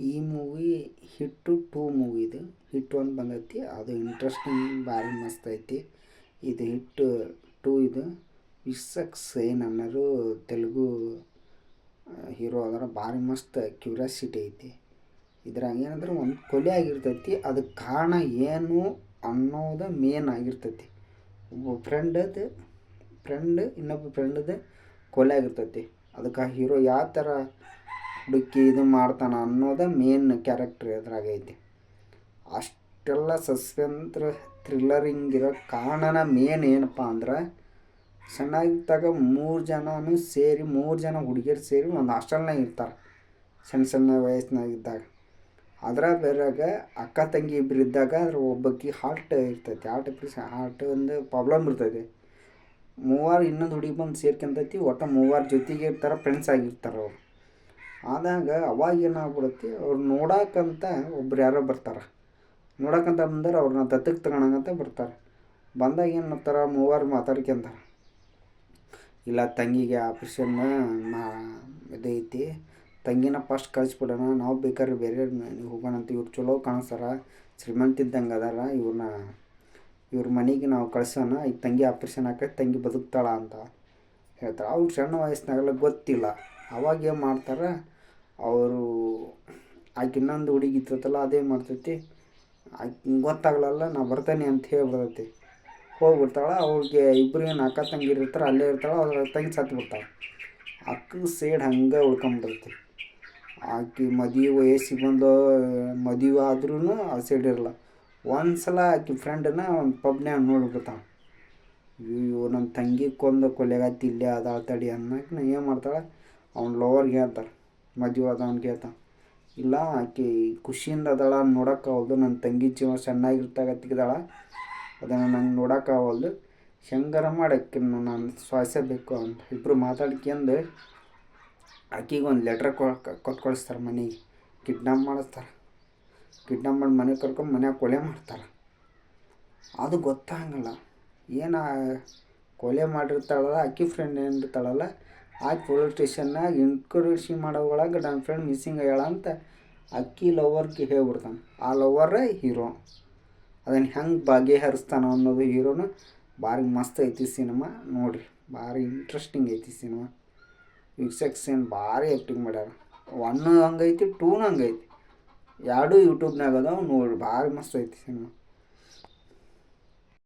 ಈ ಮೂವಿ ಹಿಟ್ಟು two movie ಇದು. ಹಿಟ್ ಒಂದು ಬಂದೈತಿ. ಅದು ಇಂಟ್ರೆಸ್ಟಿಂಗ್ ಭಾರಿ, ಮಸ್ತ್ ಐತಿ. ಇದು ಹಿಟ್ಟು ಟೂ ಇದು. ವಿಸಕ್ ಸೇನ್ ಅನ್ನೋರು ತೆಲುಗು ಹೀರೋ ಅದರ ಭಾರಿ ಮಸ್ತ್ ಕ್ಯೂರಿಯಾಸಿಟಿ ಐತಿ. ಇದ್ರಾಗ ಏನಂದ್ರೆ ಒಂದು ಕೊಲೆ ಆಗಿರ್ತೈತಿ. ಅದಕ್ಕೆ ಕಾರಣ ಏನು ಅನ್ನೋದು ಮೇನ್ ಆಗಿರ್ತೈತಿ. ಒಬ್ಬ ಫ್ರೆಂಡದು ಫ್ರೆಂಡ್ ಇನ್ನೊಬ್ಬ ಫ್ರೆಂಡದು ಕೊಲೆ ಆಗಿರ್ತೈತಿ. ಅದಕ್ಕೆ ಆ ಹೀರೋ ಯಾವ ಥರ ಹುಡುಕಿ ಇದು ಮಾಡ್ತಾನೆ ಅನ್ನೋದೇ ಮೇನ್ ಕ್ಯಾರೆಕ್ಟರ್ ಎದುರಾಗೈತಿ ಅಷ್ಟೆಲ್ಲ ಸಸ್ಪೆನ್ಸ್ ಥ್ರಿಲ್ಲರಿಂಗ್ ಇರೋ ಕಾರಣನ ಮೇನ್ ಏನಪ್ಪ ಅಂದ್ರೆ ಸಣ್ಣಾಗಿದ್ದಾಗ ಮೂರು ಜನನೂ ಸೇರಿ, ಮೂರು ಜನ ಹುಡುಗಿಯರು ಸೇರಿ ಒಂದು ಹಾಸ್ಟೆಲ್ನಾಗ ಇರ್ತಾರೆ. ಸಣ್ಣ ಸಣ್ಣ ವಯಸ್ಸಿನಾಗಿದ್ದಾಗ. ಅದರ ಬೇರೆಯಾಗ ಅಕ್ಕ, ತಂಗಿ ಇಬ್ಬರು ಇದ್ದಾಗ ಅದ್ರ ಒಬ್ಬಕ್ಕೆ ಹಾರ್ಟ್ ಇರ್ತೈತಿ. ಹಾರ್ಟ್ ಹಾರ್ಟ್ ಒಂದು ಪ್ರಾಬ್ಲಮ್ ಇರ್ತೈತಿ. ಮೂವರು ಇನ್ನೊಂದು ಹುಡುಗಿ ಬಂದು ಸೇರ್ಕೊಂತೈತಿ, ಒಟ್ಟು ಮೂವರು ಜೊತೆಗೆ ಇರ್ತಾರೆ ಫ್ರೆಂಡ್ಸ್ ಆಗಿರ್ತಾರೆ ಅವ್ರು. ಆದಾಗ ಅವಾಗ ಏನಾಗ್ಬಿಡುತ್ತೆ, ಅವ್ರು ನೋಡಕ್ಕಂತ ಒಬ್ರು ಯಾರೋ ಬರ್ತಾರೆ. ನೋಡಕ್ಕಂತ ಬಂದರೆ ಅವ್ರನ್ನ ದತ್ತಕ್ಕೆ ತಗೊಳಂಗಂತ ಬರ್ತಾರೆ. ಬಂದಾಗ ಏನು ಮಾಡ್ತಾರೆ, ಮೂವರು ಮಾತಾಡ್ಕೊಂತಾರೆ ಇಲ್ಲ ತಂಗಿಗೆ ಆಪ್ರೇಷನ್ ಮಾ, ಇದೈತಿ. ತಂಗಿನ ಫಸ್ಟ್ ಕಳಿಸ್ಬಿಡೋಣ, ನಾವು ಬೇಕಾದ್ರೆ ಬೇರೆ ಹೋಗೋಣ ಅಂತ ಇವ್ರು ಚಲೋ ಕಾಣಿಸ್ತಾರ ಶ್ರೀಮಂತ ಇದ್ದಂಗೆ ಅದಾರ ಇವ್ರನ್ನ ಇವ್ರ ಮನೆಗೆ ನಾವು ಕಳ್ಸೋಣ ಈಗ ತಂಗಿ ಆಪ್ರೇಷನ್ ಹಾಕಿ ತಂಗಿ ಬದುಕ್ತಾಳ ಅಂತ. ಹೇಳ್ತಾರೆ. ಅವ್ರು ಸಣ್ಣ ವಯಸ್ಸಿನಾಗೆಲ್ಲ ಗೊತ್ತಿಲ್ಲ. ಅವಾಗ ಏನು ಮಾಡ್ತಾರೆ, ಅವರು ಆಕೆ ಇನ್ನೊಂದು ಹುಡುಗಿ ಇರ್ತೈತಲ್ಲ ಅದೇ ಮಾಡ್ತೈತಿ. ಆಕೆ ಗೊತ್ತಾಗಲಲ್ಲ, ನಾ ಬರ್ತೇನೆ ಅಂತ ಹೇಳ್ಬಿಡ್ತೈತಿ ಹೋಗ್ಬಿಡ್ತಾಳೆ ಅವ್ರಿಗೆ ಇಬ್ಬರಿಗೆ ಅಕ್ಕ ತಂಗಿ ಇರ್ತಾರೆ, ಅಲ್ಲೇ ಇರ್ತಾಳೆ, ಅವ್ರ ತಂಗಿ ಸತ್ತು ಬಿಡ್ತಾಳೆ. ಅಕ್ಕ ಸೇಡ್ ಹಂಗೆ ಉಳ್ಕೊಂಬಿಡ್ತೈತಿ ಆಕೆ ಮದುವೆ ವಯಸ್ಸಿಗೆ ಬಂದು, ಮದುವೆ ಆದ್ರೂ ಆ ಸೈಡ್ ಇರಲ್ಲ. ಒಂದು ಸಲ ಆಕೆ ಫ್ರೆಂಡನ್ನ ಒಂದು ಪಬ್ನ್ಯಾಗ ನೋಡ್ಬಿಡ್ತಾಳೆ. ಅಯ್ಯೋ ನನ್ನ ತಂಗಿ ಕೊಂದು ಕೊಲೆಗಾತಿ ಇಲ್ಲೇ ಅದಾಳ ತಡಿ ಅನ್ನಕ್ಕೆ ನಾ ಏನು ಮಾಡ್ತಾಳೆ? ಅವ್ನ ಲೋವರ್ಗೆ ಹೇಳ್ತಾರೆ ಮದುವೆ ಆದವ್ನಿಗೆ ಹೇಳ್ತಾನೆ ಇಲ್ಲ, ಆಕೆ ಖುಷಿಯಿಂದ ಅದಾಳ ನೋಡೋಕ್ಕಾವಲ್ದು ನನ್ನ ತಂಗಿ ಜೀವ ತೆಗ್ದಾಳ ಅದನ್ನು ನಂಗೆ ನೋಡೋಕ್ಕಾಗಲ್ದು ಹೆಂಗಾರ ಮಾಡಕ್ಕೆ ನಾನು ಶ್ವಾಸಬೇಕು ಅಂತ ಇಬ್ಬರು ಮಾತಾಡ್ಕೊಂಡು ಆಕಿಗೆ ಒಂದು ಲೆಟ್ರ್ ಕೊಟ್ಟು ಕಳಿಸ್ತಾರೆ ಮನೆಗೆ. ಕಿಡ್ನಾಪ್ ಮಾಡಿಸ್ತಾರೆ. ಕಿಡ್ನಾಪ್ ಮಾಡಿ ಮನೆಗೆ ಕರ್ಕೊಂಡು ಮನ್ಯಾಗ ಕೊಲೆ ಮಾಡ್ತಾರೆ. ಅದು ಗೊತ್ತಾಗಲ್ಲ ಏನು ಕೊಲೆ ಮಾಡಿರ್ತಾಳಲ್ಲ, ಅಕ್ಕಿ ಫ್ರೆಂಡ್ ಏನಿರ್ತಾಳಲ್ಲ, ಆ ಪೊಲೀಸ್ ಸ್ಟೇಷನ್ನಾಗ ಇನ್ಕ್ವರಿಷನ್ ಮಾಡೋ ಒಳಗೆ ನನ್ನ ಫ್ರೆಂಡ್ ಮಿಸ್ಸಿಂಗ್ ಆಗ್ಯಾಳ ಅಂತ ಅಕ್ಕಿ ಲವರ್ಗೆ ಹೇಳ್ಬಿಡ್ತಾನೆ. ಆ ಲವರ ಹೀರೋ ಅದನ್ನು ಹೆಂಗೆ ಬಗೆಹರಿಸ್ತಾನ ಅನ್ನೋದು ಹೀರೋನ ಭಾರಿ ಮಸ್ತ್ ಐತಿ ಸಿನಿಮಾ ನೋಡಿರಿ. ಭಾರಿ ಇಂಟ್ರೆಸ್ಟಿಂಗ್ ಐತಿ ಸಿನಿಮಾ ವೀಕ್ಷಕ್ ಏನು ಭಾರಿ ಆ್ಯಕ್ಟಿಂಗ್ ಮಾಡ್ಯಾರ. ಒನ್ ಹಂಗೈತಿ ಟೂನು ಹಂಗೈತಿ. ಎರಡೂ ಯೂಟ್ಯೂಬ್ನಾಗ ಅದಾವ ನೋಡಿ ಭಾರಿ ಮಸ್ತ್ ಐತಿ ಸಿನಿಮಾ